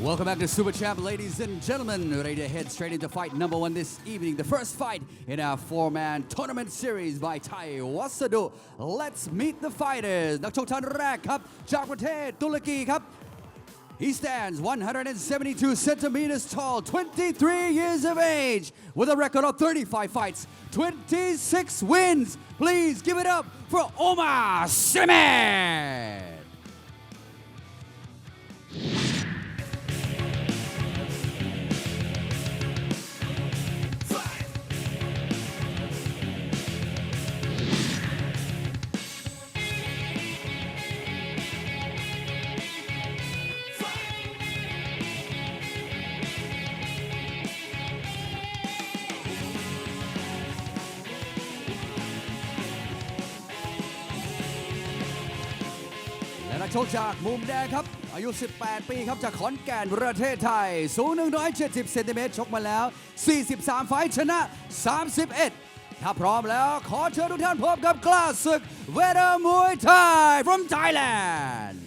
Welcome back to Super Champ, ladies and gentlemen. Ready to head straight into fight number one this evening. The first fight in our four-man tournament series by Thai Wasadu. Let's meet the fighters. นักชกท่านแรกครับ จากประเทศตุรกีครับ He stands 172 centimeters tall, 23 years of age, with a record of 35 fights, 26 wins. Please give it up for Omar Siman. ชกจากมุมแดงครับ อายุ 18 ปีครับจากขอนแก่นประเทศไทย สูง 170 เซนติเมตรชกมาแล้ว 43 ไฟชนะ 31 ถ้าพร้อมแล้วขอเชิญทุกท่านพบกับกล้าศึกเวทมวยไทย from Thailand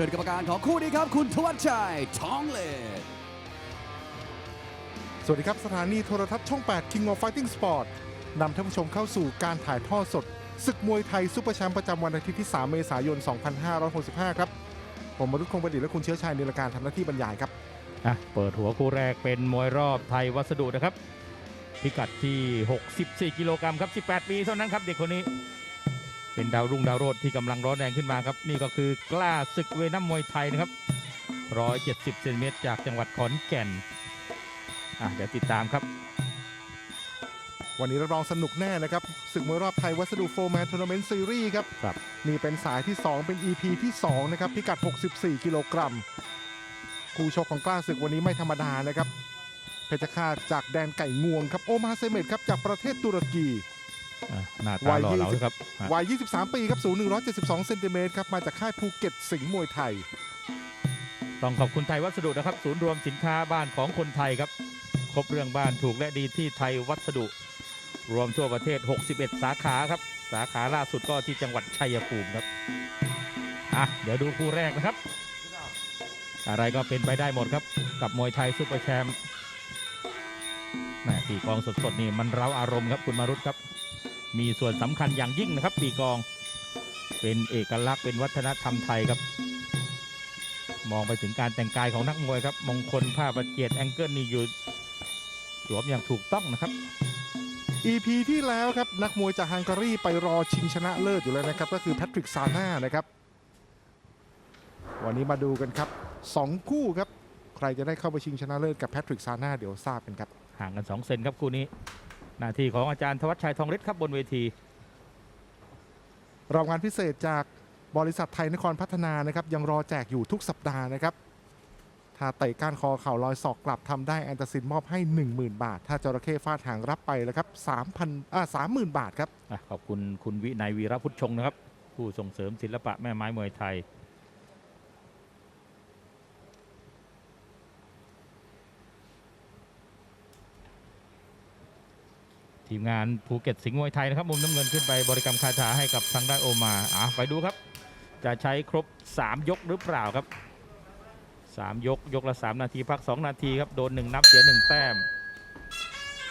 ชิญกรรมการของคู่นี้ครับ คุณทวัชชัยทองเลดสวัสดีครับ สถานีโทรทัศน์ช่อง 8 King of Fighting Sport นำท่านผู้ชมเข้าสู่การถ่ายทอดสด ศึกมวยไทยซุปเปอร์แชมป์ประจำวันอาทิตย์ที่ 3 เมษายน 2565 ครับ ผมมรุษคงประดิษฐ์และคุณเชื้อชัยในรายการทำหน้าที่บรรยายครับ อะเปิดหัวคู่แรกเป็นมวยรอบไทยวัสดุนะครับ พิกัดที่ 64 กิโลกรัมครับ 18 ปีเท่านั้นครับเด็กคนนี้ เป็นดาวรุ่งดาวโรดที่กำลังร้อนแรงขึ้นมาครับ นี่ก็คือกล้าศึกเวนัมมวยไทยนะครับ170เซนติเมตรจากจังหวัดขอนแก่นอะเดี๋ยวติดตามครับ วันนี้รับรองสนุกแน่นะครับศึกมวยรอบไทยวัสดุโฟร์แมนทัวร์นาเมนต์ซีรีส์ครับ ครับ นี่เป็นสายที่ 2 เป็น EP ที่ 2 นะครับ พิกัด 64 กิโลกรัมคู่ชกของกล้าศึกวันนี้ไม่ธรรมดานะครับ เพชรฆาตจากแดนไก่งวงครับ โอมาเซเมตครับ จากประเทศตุรกีอะ หน้าวัตายหล่อเหลาด้วยครับอะวัย 23 ปีครับสูง 172 เซนติเมตรครับ มาจากค่ายภูเก็ตสิงห์มวยไทย ต้องขอบคุณไทยวัสดุนะครับ ศูนย์รวมสินค้าบ้านของคนไทยครับ ครบเรื่องบ้านถูกและดีที่ไทยวัสดุ รวมทั่วประเทศ 61 สาขาครับ สาขาล่าสุดก็ที่จังหวัดชัยภูมิครับ อะ เดี๋ยวดูคู่แรกนะครับ อะไรก็เป็นไปได้หมดครับ กับมวยไทยซุปเปอร์แชมป์แหม่ปีกองสดๆนี่มันเร้าอารมณ์ครับคุณมารุตครับ มีส่วนสำคัญอย่างยิ่งนะครับปีกอง เป็นเอกลักษณ์เป็นวัฒนธรรมไทยครับ มองไปถึงการแต่งกายของนักมวยครับ มงคลผ้าประเจียดแองเกิลนี่อยู่สวมอย่างถูกต้องนะครับ EP ที่แล้วครับนักมวยจากฮังการีไปรอชิงชนะเลิศอยู่แล้วนะครับ ก็คือแพทริกซาน่านะครับ วันนี้มาดูกันครับ 2 คู่ครับ ใครจะได้เข้าไปชิงชนะเลิศกับแพทริกซาน่าเดี๋ยวทราบกันครับ ห่างกัน 2 เซนครับคู่นี้ หน้าที่ของอาจารย์ธวัชชัยทองฤทธิ์ครับบนเวที รางวัลพิเศษจากบริษัทไทยนครพัฒนานะครับยังรอแจกอยู่ทุกสัปดาห์นะครับ ถ้าเตะก้านคอเข่าลอยศอกกลับทำได้แอนตาซินมอบให้ 10,000 บาท ถ้าจระเข้ฟาดหางรับไปแล้วครับ3,000อ่า30,000บาทครับอะขอบคุณคุณวินัยวีรพุทธชงนะครับ ผู้ส่งเสริมศิลปะแม่ไม้มวยไทย ทีมงานภูเก็ตสิงห์มวยไทยนะครับมุมน้ำเงินขึ้นไปบริกรรมคาถาให้กับทางด้านโอมาอะไปดูครับ จะใช้ครบ 3 ยกหรือเปล่าครับ 3 ยกยกละ 3 นาทีพัก 2 นาทีครับโดน 1 นับเสีย 1 แต้ม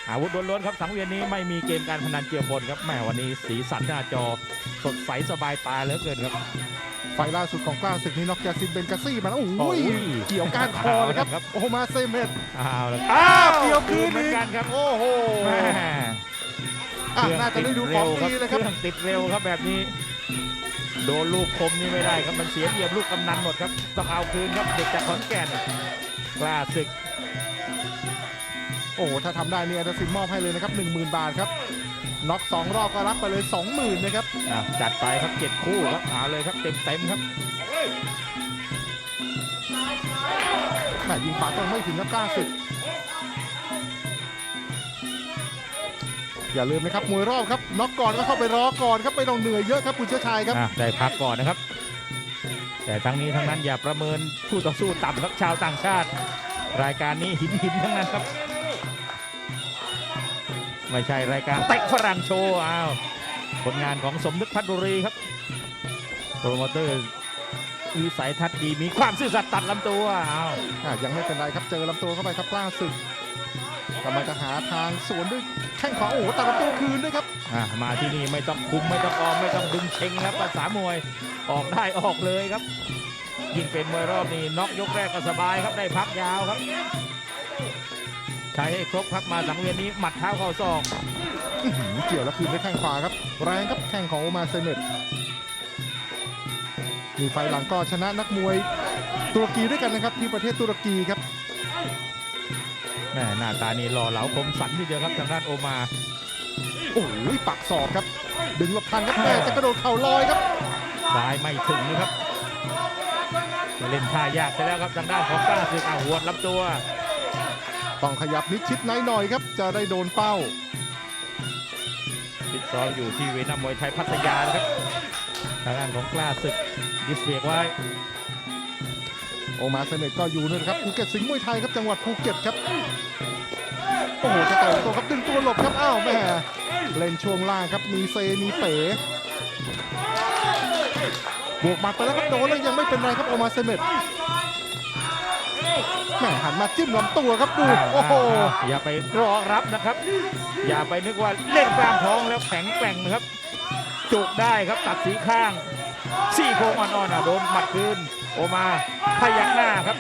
อาวุธล้วนๆครับสังเวียนนี้ไม่มีเกมการพนันเจือปนครับแม่วันนี้สีสันหน้าจอสดใสสบายตาเหลือเกินครับ ไฟล์ล่าสุดของกล้าศึกนี้น็อกยาซินเบนกาซี่มาแล้วโอ้โอ้ยยเกี่ยวก้านคอเลยครับ เอาละครับ โอมาเซเมตอ้าวแล้วอ้าวเกี่ยวคืนเหมือนอีกกันครับ โอ้โห แม่ อะน่าจะได้ดูของดีเลยครับเครื่องติดเร็วครับแบบนี้ โดนลูกคมนี่ไม่ได้ครับมันเสียเปรียบลูกกำนันหมดครับต้องเอาคืนครับเด็กจากขอนแก่นกล้าศึก โอ้โหถ้าทำได้เนี่ยแอนตาซินมอบให้เลยนะครับ 10,000 บาทครับน็อกสองรอบก็รับไปเลย 20,000นะครับอะจัดไปครับเจ็ดคู่ครับเอาเลยครับเต็มเต็มๆครับแม่ยิงป่าตรงไม่ถึงครับกล้าศึก อย่าลืมนะครับมวยรอบครับน็อกก่อนก็เข้าไปรอก่อนครับไม่ต้องเหนื่อยเยอะครับคุณเชื้อชายครับอะได้พักก่อนนะครับ แต่ทั้งนี้ทั้งนั้นอย่าประเมินคู่ต่อสู้ต่ำครับชาวต่างชาติ รายการนี้หินหินทั้งนั้นครับ ไม่ใช่รายการเตะฝรั่งโชว์อ้าวผลงานของสมนึกพัฒบุรีครับโปรโมเตอร์วิสัยทัศน์ดีมีความซื่อสัตย์ตัดลำตัวอ้าวอะยังไม่เป็นไรครับเจอลำตัวเข้าไปครับกล้าศึกกำลังจะหาทางสวนด้วย แข้งขวาโอ้โหตัดลำตัวคืนด้วยครับอะมาที่นี่ไม่ต้องคุมไม่ต้องออมไม่ต้องดึงเชงครับภาษามวยออกได้ออกเลยครับ ยิ่งเป็นมวยรอบนี้น็อกยกแรกก็สบายครับได้พักยาวครับใช้ให้ครบครับมาสังเวียนนี้หมัดเท้าเข่าศอกอื้อหือเกี่ยวแล้วคืนด้วยแข้งขวาครับ แรงครับแข้งของโอมาเซเนตมีไฟล์หลังก็ชนะนักมวยตุรกีด้วยกันนะครับที่ประเทศตุรกีครับ แม่หน้าตานี่หล่อเหลาคมสันทีเดียวครับทางด้านโอมา โอ้โหปักศอกครับ ดึงหลบทันครับแม่จะกระโดดเข่าลอยครับซ้ายไม่ถึงนะครับเล่นท่ายากไปแล้วครับทางด้านของกล้าศึกอะหัวดลำตัว ต้องขยับนิดชิดหน่อยๆครับ จะได้โดนเป้าฟิตซ้อมอยู่ที่เวทนามวยไทยพัทยานะครับทางด้านของกล้าศึกดิสเบรกไว้ โอมาเซเนตก็อยู่นู่นครับภูเก็ตสิงห์มวยไทยครับจังหวัดภูเก็ตครับโอ้โหจะต่อยตัวครับดึงตัวหลบครับอ้าวแม่เล่นช่วงล่างครับมีเซมีเป๋บวกหมัดไปแล้วครับโดนแล้วยังไม่เป็นไรครับโอมาเซเนตแม่หันมาจิ้มลำตัวครับดูโอ้โหอย่าไปรอรับนะครับ อย่าไปนึกว่าเล่นกล้ามท้องแล้วแข็งแกร่งนะครับจุกได้ครับตัดสีข้างซี่โครงอ่อนๆอะโดนหมัดคืน โอมาพยักหน้าครับ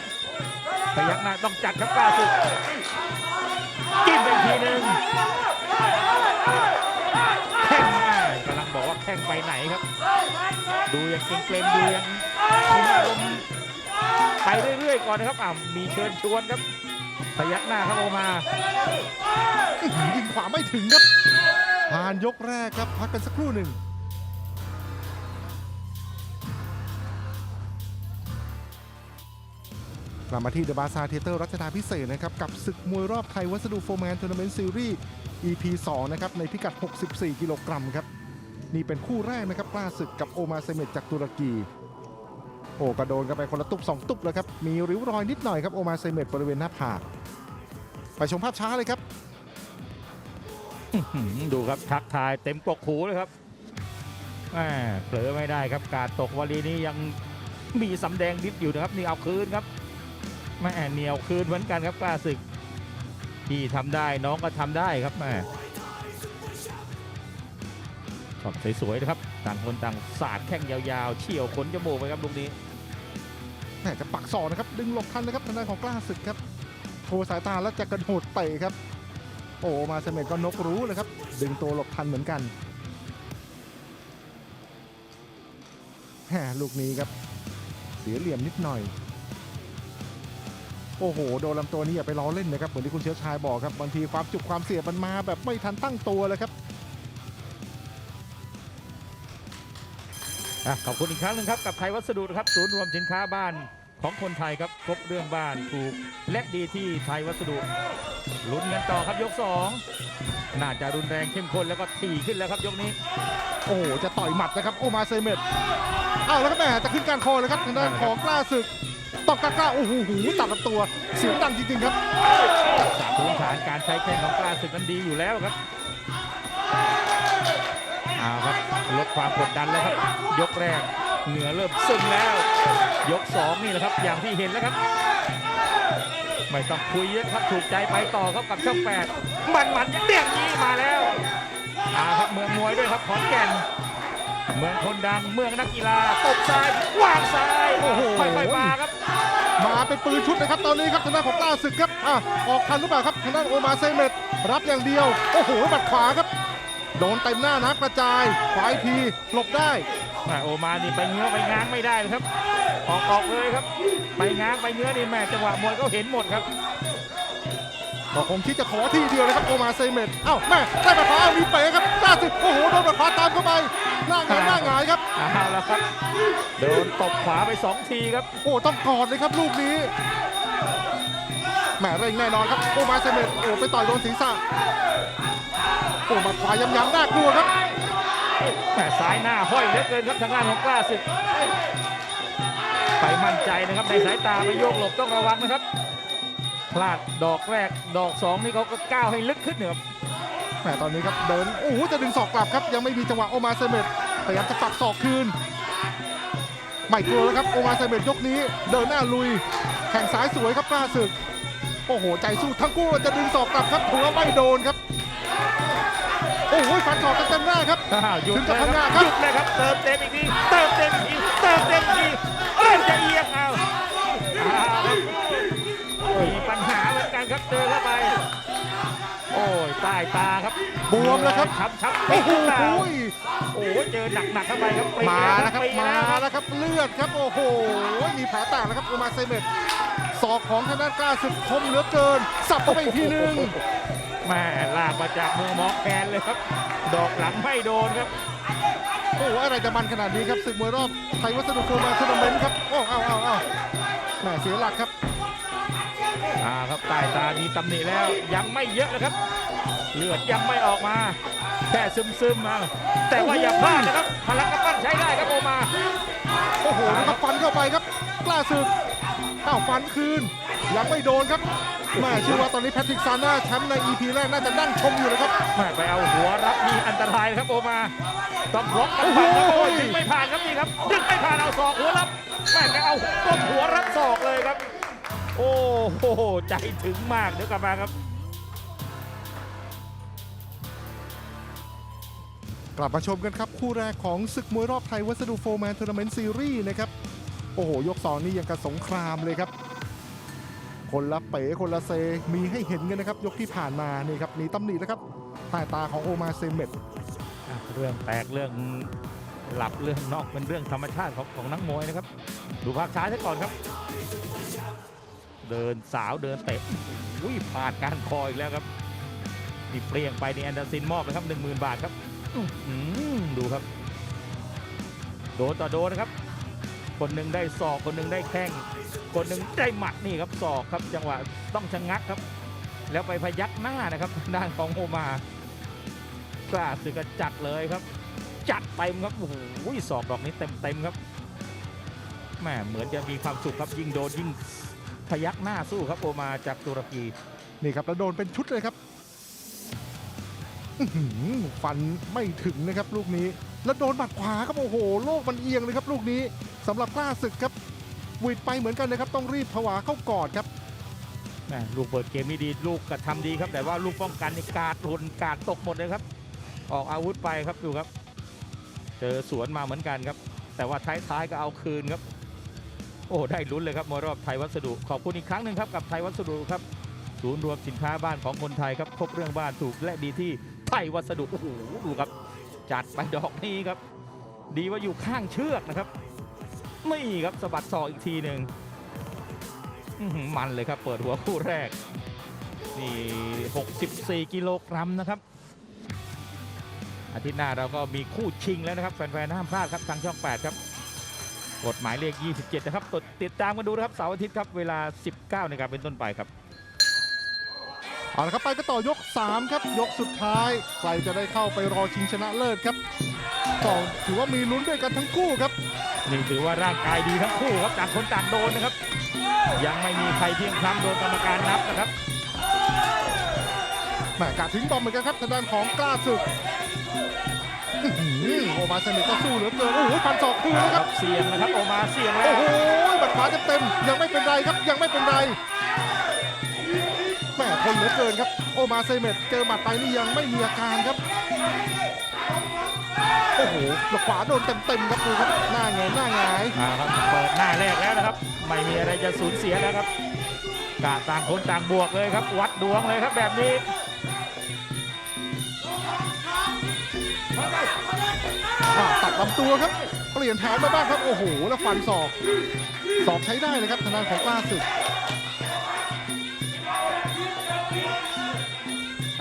พยักหน้าต้องจัดครับกล้าสุดจิ้มไปทีหนึ่งแข้งกำลังบอกว่าแข้งไปไหนครับ ดูยังเกรงๆดูยังมีอารมณ์ไปเรื่อยๆก่อนนะครับอะมีเชิญชวนครับ พยักหน้าครับโอมายิงขวาไม่ถึงครับผ่านยกแรกครับ พักกันสักครู่หนึ่ง กลับมาที่เดอะบาซาเทเตอร์รัชดาพิเศษนะครับ กับศึกมวยรอบไทยวัสดุโฟร์แมนทัวร์นาเมนต์ซีรีส์ EP 2 นะครับ ในพิกัด 64 กิโลกรัมครับ นี่เป็นคู่แรกนะครับกล้าศึกกับโอมาเซเมตจากตุรกี โอ้กระโดนกันไปคนละตุบสองตุบแล้วครับ มีริ้วรอยนิดหน่อยครับ โอมาเซเมตบริเวณหน้าผากไปชมภาพช้าเลยครับ ดูครับทักทายเต็มกกหูเลยครับแหมเผลอไม่ได้ครับ การตกวลีนี้ยังมีสำแดงดิบอยู่นะครับ นี่เอาคืนครับ แม่เหนียวคืนเหมือนกันครับกล้าศึกพี่ทำได้น้องก็ทำได้ครับแม่ขอสวยๆนะครับต่างคนต่างสาดแข้งยาวๆเฉี่ยวขนจมูกไปครับลูกนี้แม่จะปักศอกนะครับดึงหลบทันนะครับทางด้านของกล้าศึกครับโชว์สายตาแล้วจะกระโดดเตะครับ โอ้มาเสเมตก็นกรู้เลยครับ ดึงตัวหลบทันเหมือนกันแหมลูกนี้ครับ เสียเหลี่ยมนิดหน่อย โอ้โห โดนลำตัวนี้อย่าไปล้อเล่นนะครับ เหมือนที่คุณเชื้อชายบอกครับ บางทีความจุกความเสียบมันมาแบบไม่ทันตั้งตัวเลยครับ อะขอบคุณอีกครั้งหนึ่งครับ กับไทยวัสดุนะครับศูนย์รวมสินค้าบ้านของคนไทยครับครบเรื่องบ้านถูกและดีที่ไทยวัสดุลุ้นกันต่อครับยกสองน่าจะรุนแรงเข้มข้นแล้วก็ถี่ขึ้นแล้วครับยกนี้ โอ้โห จะต่อยหมัดนะครับ โอมาเซเมตอ้าวแล้วก็แหม่จะขึ้นการคอเลยครับทางด้านของกล้าศึก ตอกกล้าโอ้โหตัดลำตัว เสียงดังจริงๆครับสามพื้นฐานการใช้แข้งของกล้าศึกนั้นดีอยู่แล้วครับเอาครับลดความกดดันแล้วครับ ยกแรกเหงื่อเริ่มซึมแล้ว ยกสองนี่แหละครับ อย่างที่เห็นแล้วครับไม่ต้องคุยเยอะครับถูกใจไปต่อครับกับช่องแปดมันมันเดี่ยงนี้มาแล้วอาครับเมืองมวยด้วยครับขอนแก่น เมืองคนดังเมืองนักกีฬาตบซ้ายวางซ้าย เป็นปืนชุดนะครับตอนนี้ครับทางด้านของกล้าศึกครับอะออกทันหรือเปล่าครับทางด้านโอมาเซเมตรับอย่างเดียว โอ้โหบัดขวาครับ โดนเต็มหน้านะกระจายขวาอีกทีหลบได้แม่โอมานี่ไปเงื้อไปง้างไม่ได้เลยครับ ออกออกเลยครับ ไปง้างไปเงื้อนี่แม่จังหวะมวยก็เห็นหมดครับก็คงคิดจะขอทีเดียวนะครับโอมาเซเมตเอ้าแม่ได้บัดขวาเอามีเป๋ครับกล้าศึกโอ้โหโดนบัดขวาตามเข้าไป หน้าหงายหน้าหงายครับเอาละครับ โดนตบขวาไปสองทีครับ โอ้ต้องกอดเลยครับลูกนี้แหมเร่งแน่นอนครับโอมาเซเมตโอ้ไปต่อยโดนศีรษะโอ้มาขวาย้ำๆน่ากลัวครับแหม่ซ้ายหน้าห้อยเหลือเกินครับทางด้านของกล้าศึกไปมั่นใจนะครับในสายตาไปโยกหลบต้องระวังนะครับพลาดดอกแรกดอกสองนี่เขาก็ก้าวให้ลึกขึ้นเนี่ยครับ แหมตอนนี้ครับเดินโอ้โหจะดึงศอกกลับครับยังไม่มีจังหวะโอมาเซเมตพยายามจะปักศอกคืนไม่กลัวแล้วครับโอมาเซเมตยกนี้ เดินหน้าลุยแข่งซ้ายสวยครับกล้าศึก โอ้โห ใจสู้ทั้งคู่จะดึงศอกกลับครับถือว่าไม่โดนครับ โอ้โหฟันศอกเต็มๆหน้าครับอ้าวหยุดถึงเลกับยพังคงารับครับหยุดเลยครับเติมเต็มอีกทีเติมเต็มอีกทีเติมเต็มอีกทีเริ่มจะเอียงเอาเอาครับมีปัญหาเหมือนกันครับเจอเข้าไปโอ้ย ใต้ตาครับบวมแล้วครับช้ำช้ำโอ้ปิดโหหรือเปล่าโอ้ยเจอหนักๆเข้าไปครับปีมาแล้วครับปีมาแล้วครับแล้วครับเลือดครับโอ้โหมีแผลแตกแล้วครับโอมาเซเมตศอกของทางด้านกล้าศึกคมเหลือเกิน สับเข้าไปอีกทีนึงแม่ลากมาจากมือหมอแคนเลยครับ ดอกหลังไม่โดนครับโอ้โหอะไรจะมันขนาดนี้ครับศึกมวยรอบไทยวัสดุโฟร์แมนทัวร์นาเมนต์ครับโอ้เอาเอาเอาแหมเสียหลักครับอ่าครับใต้ตามีตำหนิแล้วยังไม่เยอะนะครับ เลือดยังไม่ออกมา แค่ซึมๆมา แต่ว่าอย่าพลาดนะครับพลังกำปั้นใช้ได้ครับโอมา โอ้โหนะครับฟันเข้าไปครับ กล้าศึกอ้าวฟันคืน ยังไม่โดนครับแม่เชื่อว่าตอนนี้แพทริกซาน่าแชมป์ใน EP แรกน่าจะนั่งชมอยู่นะครับแม่ไปเอาหัวรับมีอันตรายนะครับโอมาต้องบล็อกกันไปครับโอ้โหโอ้ยดึงไม่ผ่านครับนี่ครับดึงไม่ผ่านเอาศอกหัวรับแม่แกเอาต้นหัวรับศอกเลยครับ โอ้โหใจถึงมากเดี๋ยวกลับมาครับ กลับมาชมกันครับ คู่แรกของศึกมวยรอบไทยวัสดุโฟร์แมนทัวร์นาเมนต์ซีรีส์นะครับ โอ้โห ยกสองนี่ยังกับสงครามเลยครับ คนละเป๋คนละเซ มีให้เห็นกันนะครับ ยกที่ผ่านมานี่ครับมีตำหนิแล้วครับใต้ตาของโอมาเซเมตเรื่องแตกเรื่องหลับเรื่องนอกเป็นเรื่องธรรมชาติของของนักมวยนะครับ ดูภาพช้าซะก่อนครับ เดินสาวเดินเตะอุ้ยพลาดการคออีกแล้วครับนี่เปลี่ยงไปนี่แอนเดอร์ซินมอบนะครับหนึ่งหมื่นบาทครับ อื้อหือดูครับ โดนต่อโดนนะครับ คนหนึ่งได้ศอกคนหนึ่งได้แข้ง คนหนึ่งได้หมัดนี่ครับศอกครับ จังหวะต้องชะงักครับ แล้วไปพยักหน้านะครับด้านของโอมากล้าสึกก็จัดเลยครับ จัดเต็มครับโอ้โหสอบดอกนี้เต็มเต็มๆครับแหมเหมือนจะมีความสุขครับยิ่งโดนยิ่งพยักหน้าสู้ครับโอมาจากตุรกีนี่ครับแล้วโดนเป็นชุดเลยครับ ฟันไม่ถึงนะครับลูกนี้ แล้วโดนหมัดขวาครับโอ้โห โลกมันเอียงเลยครับลูกนี้สำหรับกล้าศึกครับวิดไปเหมือนกันนะครับ ต้องรีบผวาเข้ากอดครับลูกเปิดเกมนี่ดีลูกกระทำดีครับ แต่ว่าลูกป้องกันนี่กาดหล่นกาดตกหมดเลยครับ ออกอาวุธไปครับดูครับ เจอสวนมาเหมือนกันครับ แต่ว่าท้ายๆก็เอาคืนครับ โอ้ได้ลุ้นเลยครับมวยรอบไทยวัสดุขอบคุณอีกครั้งหนึ่งครับกับไทยวัสดุครับศูนย์รวมสินค้าบ้านของคนไทยครับครบเรื่องบ้านถูกและดีที่ ไทยวัสดุโอ้โหดูครับ จัดไปดอกนี้ครับ ดีว่าอยู่ข้างเชือกนะครับนี่ครับสะบัดศอกอีกทีหนึ่งมันเลยครับเปิดหัวคู่แรกนี่ 64 กิโลกรัมนะครับ อาทิตย์หน้าเราก็มีคู่ชิงแล้วนะครับ แฟนๆห้ามพลาดครับทางช่อง 8 ครับกฎหมายเลข 27 นะครับตดติดตามกันดูนะครับเสาร์อาทิตย์ครับ เวลา 19นาฬิกาเป็นต้นไปครับ เอาละครับไปก็ต่อยก 3 ครับ ยกสุดท้ายใครจะได้เข้าไปรอชิงชนะเลิศครับก็ถือว่ามีลุ้นด้วยกันทั้งคู่ครับ นี่ถือว่าร่างกายดีทั้งคู่ครับต่างคนต่างโดนนะครับ ยังไม่มีใครเพียงพล้ำโดนกรรมการนับนะครับแหมกาดทิ้งบอมเหมือนกันครับทางด้านของกล้าศึกอื้อหือโอมาเซเมตก็สู้เหลือเกินโอ้โหฟันศอกคืนแล้วครับเสียงนะครับออกมาเสียงแล้โอ้วโหบัดขวาเต็มๆยังไม่เป็นไรครับยังไม่เป็นไร แหม่ทนเหลือเกินครับ โอมาเซเมตเจอหมัดไปนี่ยังไม่มีอาการครับ โอ้โหบัดขวาโดนเต็มๆครับดูครับ หน้าไงหน้าหงายอ่าครับเปิดหน้าแรกแล้วนะครับ ไม่มีอะไรจะสูญเสียแล้วครับกะต่างคนต่างบวกเลยครับ วัดดวงเลยครับแบบนี้อ่าตัดลำตัวครับ เปลี่ยนแผนมาบ้างครับ โอ้โห แล้วฟันศอก ศอกใช้ได้เลยครับทางด้านของกล้าศึก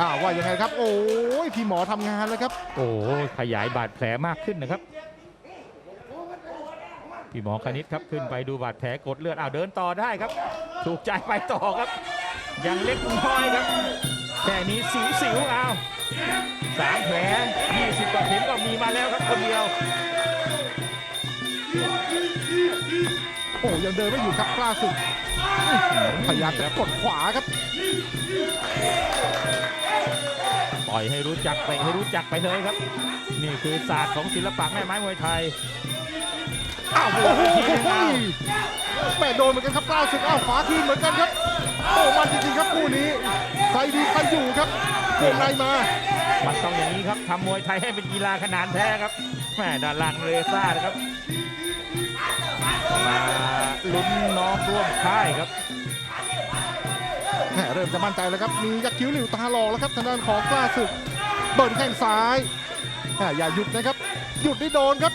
อ่าว่ายังไงครับ โอ้ยพี่หมอทำงานแล้วครับ โอ้โหขยายบาดแผลมากขึ้นนะครับ พี่หมอคณิตครับขึ้นไปดูบาดแผลกดเลือดอ้าวเดินต่อได้ครับ ถูกใจไปต่อครับ ยังเล็กน้อยครับแค่นี้สิวสิวๆเอาสามแผล20กว่าเข็มก็มีมาแล้วครับคนเดียว โอ้ยังเดินไม่อยู่ครับกล้าศึกอื้อหือพยายามจะกดขวาครับ ปล่อยให้รู้จักไปให้รู้จักไปเลยครับ นี่คือศาสตร์ของศิลปะแม่ไม้มวยไทยอ้าวบวกโอ้อีกทีหนึงโหเอาแม่โดนเหมือนกันครับกล้าศึกอ้าวขวาคืนเหมือนกันครับโอ้มันจริงๆครับคู่นี้ใครดีใครอยู่ครับวงในมามันต้องอย่างนี้ครับทำมวยไทยให้เป็นกีฬาขนานแท้ครับแม่ด้านล่างเลซ่านะครับมาลุ้นน้องร่วมค่ายครับแหม เริ่มจะมั่นใจแล้วครับ มียักษ์คิ้วหลิวตาหลอกแล้วครับทางด้านของกล้าศึกเบิร์นแข้งซ้ายแหมอย่าหยุดนะครับ หยุดได้โดนครับ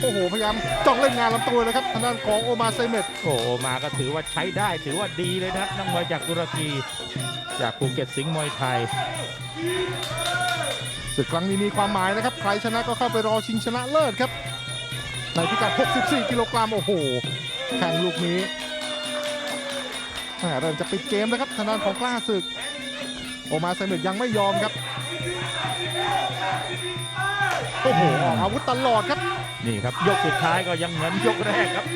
โอ้โห พยายามจ้องเล่นงานลำตัวเลยครับทางด้านของโอมาเซเมตโอ้โหมาก็ถือว่าใช้ได้ถือว่าดีเลยนะครับนักมวยจากตุรกี จากภูเก็ตสิงห์มวยไทยศึกครั้งนี้มีความหมายนะครับ ใครชนะก็เข้าไปรอชิงชนะเลิศครับในพิกัด 64 กิโลกรัมโอ้โหแข่งลูกนี้แหม เริ่มจะปิดเกมแล้วครับทางด้านของกล้าศึก โอมาเซเมตยังไม่ยอมครับโอ้โหออกอาวุธตลอดครับ นี่ครับ ยกสุดท้ายก็ยังเหมือนยกแรกครับ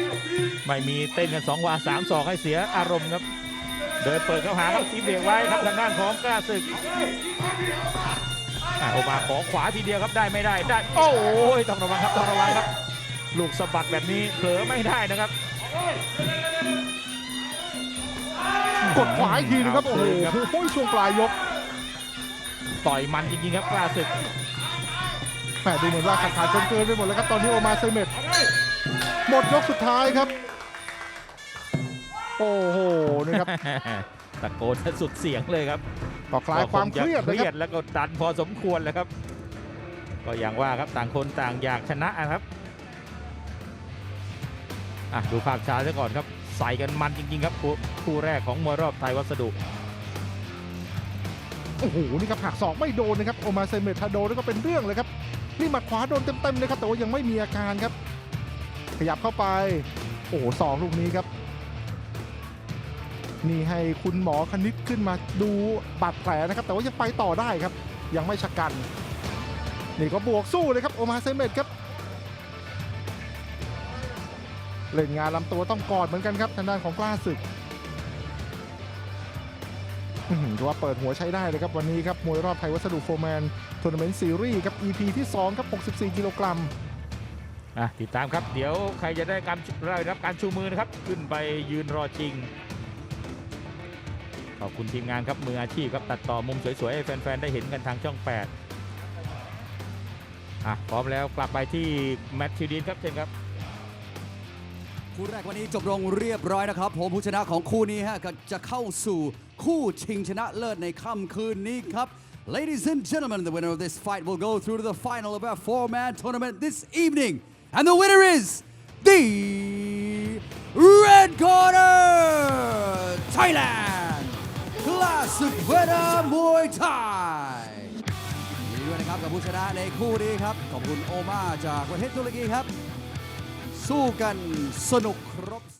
ไม่มีเต้นกันสองวาสามศอกให้เสียอารมณ์ครับ เดินเปิดเข้าหาครับทีมเบรกไว้ครับทางด้านของกล้าศึกอะโอมาขอขวาทีเดียวครับได้ไม่ได้ได้โอ้ยต้องระวังครับต้องระวังครับ ลูกสะบัดแบบนี้เผลอไม่ได้นะครับ กดขวาอีกทีนึงครับโอ้โหครับช่วงปลายยกต่อยมันจริงๆครับกล้าศึกแหมดูเหมือนว่าขาดขาดเกินๆไปหมดแล้วครับตอนที่โอมาเซเมตหมดยกสุดท้ายครับ โอ้โหนี่ครับตะโกนสุดเสียงเลยครับต่อคลายความเครียดก็นะงจะเคครียรัดบและกดดันพอสมควรแหล้วครับ ก็อย่างว่าครับต่างคนต่างอยากชนะนะครับอะดูภาพช้าซะก่อนครับ ใส่กันมันจริง ๆ ครับคู่แรกของมวยรอบไทยวัสดุโอ้โหนี่ครับหักศอกไม่โดนนะครับโอมาเซเมตถ้าโดนแล้วก็เป็นเรื่องเลยครับนี่หมัดขวาโดนเต็มๆเลยครับแต่ว่ายังไม่มีอาการครับ ขยับเข้าไป โอ้โหสองลูกนี้ครับ นี่ให้คุณหมอคณิตขึ้นมาดูบาดแผลนะครับ แต่ว่ายังไปต่อได้ครับ ยังไม่ชะกัน นี่ก็บวกสู้เลยครับโอมาเซเมตครับ เล่นงานลำตัวต้องกอดเหมือนกันครับทางด้านของกล้าศึกถือว่าเปิดหัวใช้ได้เลยครับ วันนี้ครับ มวยรอบไทยวัสดุโฟร์แมนทัวร์นาเมนต์ซีรีส์ครับ EP ที่ 2 ครับ 64 กิโลกรัมอะติดตามครับ เดี๋ยวใครจะได้การได้รับการชูมือนะครับ ขึ้นไปยืนรอจริง ขอบคุณทีมงานครับ มืออาชีพครับ ตัดต่อมุมสวยๆ ให้แฟน ๆ ได้เห็นกันทางช่อง 8 อะ พร้อมแล้วกลับไปที่แมตช์ทิวดีนครับเชิญครับ คู่แรกวันนี้จบลงเรียบร้อยนะครับ ผมผู้ชนะของคู่นี้ฮะก็จะเข้าสู่คู่ชิงชนะเลิศในค่ำคืนนี้ครับ Ladies and gentlemen, the winner of this fight will go through to the final of our four-man tournament this evening. And the winner is the Red Corner Thailand Classic Winner Muay Thai ดีด้วยนะครับกับผู้ชนะในคู่นี้ครับ ขอบคุณโอมาจากประเทศตุรกีครับ สู้กันสนุกครบ